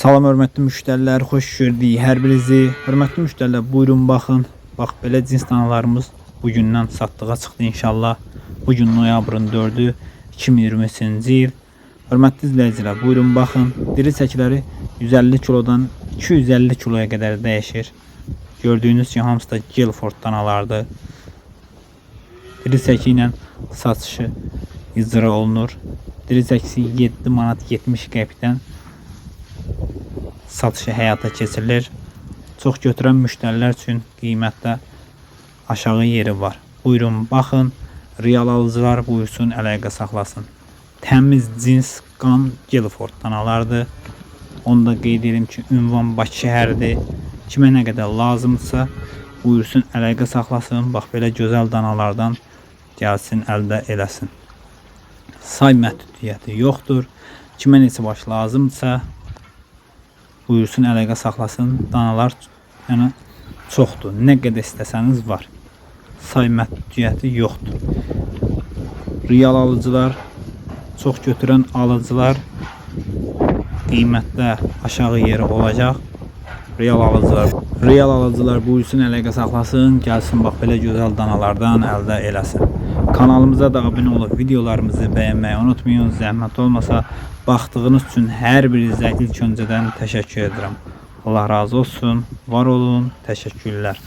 Salam hörmətli müştərilər, xoş gördük hər birinizi. Hörmətli müştərilər, buyurun baxın. Bax belə cins danalarımız bu gündən satdığa çıxdı inşallah. Bu gün noyabrın 4-ü 2023-cü il. Hörmətli izləyicilər, buyurun baxın. Diri çəkiləri 150 kilodan 250 kiloya qədər dəyişir. Gördüyünüz kimi hamısı da Guilford danalardır. Diri çəki ilə satışı icra olunur. Diri çəkisi 7 manat 70 qəpikdən satışı həyata keçirilir. Çox götürən müştərilər üçün qiymətdə aşağı yeri var. Buyurun baxın. Real alıcılar buyursun əlaqə saxlasın. Təmiz cins qan Guilford danalardır. Onu da qeyd edim ki, ünvan Bakı şəhəridir. Kimə nə qədər lazımdırsa buyursun əlaqə saxlasın. Bax belə gözəl danalardan gəlsin əldə eləsin. Say məhdudiyyəti yoxdur. Kimə neçə baş lazımdırsa buyursun əlaqə saxlasın. Danalar yəni çoxdur. Nə qədər istəsəniz var. Say məhdudiyyəti yoxdur. Real alıcılar, çox götürən alıcılar qiymətdə aşağı yeri olacaq. Real alıcılar, real alıcılar buyursun əlaqə saxlasın, gəlsin bax belə gözəl danalardan əldə eləsin. Kanalımıza da abunə olub videolarımızı bəyənməyi unutmayın. Zəhmət olmasa baxdığınız üçün hər birinizə ilk öncədən təşəkkür edirəm. Allah razı olsun. Var olun. Təşəkkürlər.